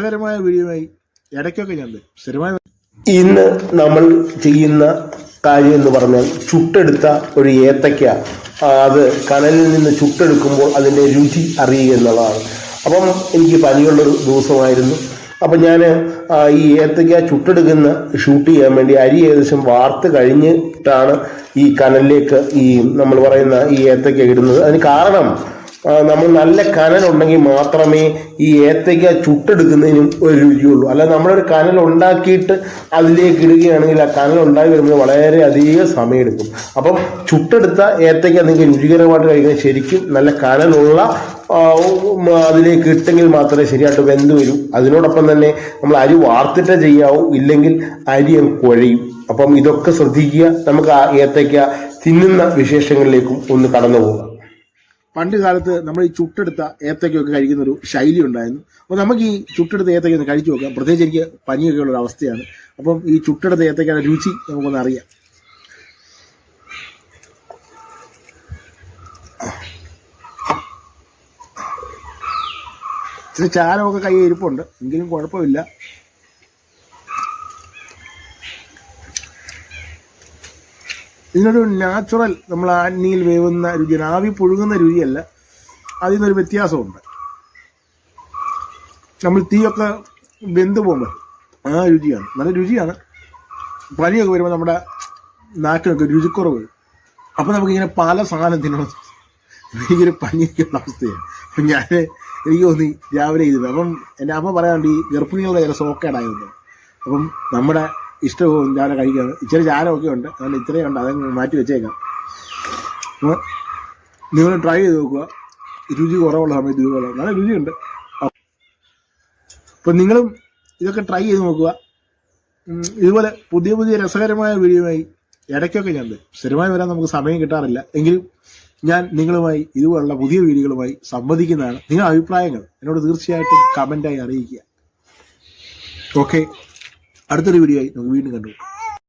രസകരമായ വീഡിയോയുമായി ഇടയ്ക്കൊക്കെ ഞാൻ സ്ഥിരമായി ഇന്ന് നമ്മൾ ചെയ്യുന്ന കാര്യം എന്ന് പറഞ്ഞാൽ ചുട്ടെടുത്ത ഒരു ഏത്തയ്ക്ക. അത് കനലിൽ നിന്ന് ചുട്ടെടുക്കുമ്പോൾ അതിന്റെ രുചി അറിയുക എന്നുള്ളതാണ്. അപ്പം എനിക്ക് പനിയുള്ളൊരു ദിവസമായിരുന്നു. അപ്പം ഞാൻ ഈ ഏത്തയ്ക്ക ചുട്ടെടുക്കുന്ന ഷൂട്ട് ചെയ്യാൻ വേണ്ടി അരി ഏകദേശം വാർത്ത് കഴിഞ്ഞിട്ടാണ് ഈ കനലിലേക്ക് ഈ നമ്മൾ പറയുന്ന ഈ ഏത്തയ്ക്ക ഇടുന്നത്. അതിന് കാരണം നമ്മൾ നല്ല കനലുണ്ടെങ്കിൽ മാത്രമേ ഈ ഏത്തയ്ക്ക ചുട്ടെടുക്കുന്നതിനും ഒരു രുചിയുള്ളൂ. അല്ല നമ്മളൊരു കനൽ ഉണ്ടാക്കിയിട്ട് അതിലേക്ക് ഇടുകയാണെങ്കിൽ ആ കനൽ ഉണ്ടാക്കി വരുമ്പോൾ വളരെ അധികം സമയമെടുക്കും. അപ്പം ചുട്ടെടുത്ത ഏത്തയ്ക്ക നിങ്ങൾക്ക് രുചികരമായിട്ട് കഴിക്കാൻ ശരിക്കും നല്ല കനലുള്ള അതിലേക്ക് ഇട്ടെങ്കിൽ മാത്രമേ ശരിയായിട്ട് വെന്ത് വരൂ. അതിനോടൊപ്പം തന്നെ നമ്മൾ അരി വാർത്തിട്ടേ ചെയ്യാവൂ. ഇല്ലെങ്കിൽ അരി കുഴയും. അപ്പം ഇതൊക്കെ ശ്രദ്ധിക്കുക. നമുക്ക് ആ ഏത്തയ്ക്ക തിന്നുന്ന വിശേഷങ്ങളിലേക്കും ഒന്ന് കടന്നു പോകാം പണ്ട് കാലത്ത് നമ്മൾ ഈ ചുട്ടെടുത്ത ഏത്തയ്ക്കൊക്കെ കഴിക്കുന്ന ഒരു ശൈലി ഉണ്ടായിരുന്നു അപ്പോൾ നമുക്ക് ഈ ചുട്ടെടുത്ത ഏത്തയ്ക്ക ഒന്ന് കഴിച്ചു നോക്കാം. പ്രത്യേകിച്ച് എനിക്ക് പനിയൊക്കെ ഉള്ള ഒരു അവസ്ഥയാണ്. അപ്പം ഈ ചുട്ടെടുത്ത ഏത്തയ്ക്കയുടെ രുചി നമുക്കൊന്ന് അറിയാം. ഇച്ചിരി ചാരമൊക്കെ കൈ ഇരിപ്പുണ്ട്. എങ്കിലും കുഴപ്പമില്ല. ഇതിനൊരു നാച്ചുറൽ നമ്മൾ ആനിയിൽ വേവുന്ന രുചി ആവി പുഴുങ്ങുന്ന രുചിയല്ല. അതിൽ നിന്നൊരു വ്യത്യാസമുണ്ട്. നമ്മൾ തീയൊക്കെ വെന്ത് പോകുമ്പോൾ ആ രുചിയാണ്. നല്ല രുചിയാണ്. പനിയൊക്കെ വരുമ്പോൾ നമ്മുടെ നാക്കിനൊക്കെ രുചിക്കുറവ്. അപ്പോൾ നമുക്കിങ്ങനെ പല സാധനം തിന്നണം എനിക്കൊരു പനിയൊക്കെയുള്ള അവസ്ഥയാണ്. അപ്പം ഞാൻ എനിക്ക് തോന്നി രാവിലെ ചെയ്തത് അപ്പം എന്റെ അമ്മ പറയാറുണ്ട് ഈ ഗർഭിണികളുടെ ചില സോക്കേടായിരുന്നു അപ്പം നമ്മുടെ ഇഷ്ടവും ചാര കഴിക്കുന്നത് ഇച്ചിരി ചാരമൊക്കെ ഉണ്ട്. അതുകൊണ്ട് ഇത്രയും ഉണ്ട് അതങ്ങ് മാറ്റി വെച്ചേക്കാം. നിങ്ങൾ ട്രൈ ചെയ്ത് നോക്കുക. രുചി കുറവുള്ള സമയത്ത് ഇതുപോലെ നല്ല രുചിയുണ്ട്. അപ്പം നിങ്ങളും ഇതൊക്കെ ട്രൈ ചെയ്ത് നോക്കുക. ഇതുപോലെ പുതിയ പുതിയ രസകരമായ വീഡിയോയുമായി ഇടയ്ക്കൊക്കെ ഞാൻ സ്ഥിരമായി വരാൻ നമുക്ക് സമയം കിട്ടാറില്ല. എങ്കിലും ഞാൻ നിങ്ങളുമായി ഇതുപോലുള്ള പുതിയ വീഡിയോകളുമായി സംവദിക്കുന്നതാണ് നിങ്ങളുടെ അഭിപ്രായങ്ങൾ എന്നോട് തീർച്ചയായിട്ടും കമന്റായി അറിയിക്കുക. ഓക്കെ അടുത്തൊരു വീഡിയോ ആയി നമുക്ക് വീണ്ടും കണ്ടു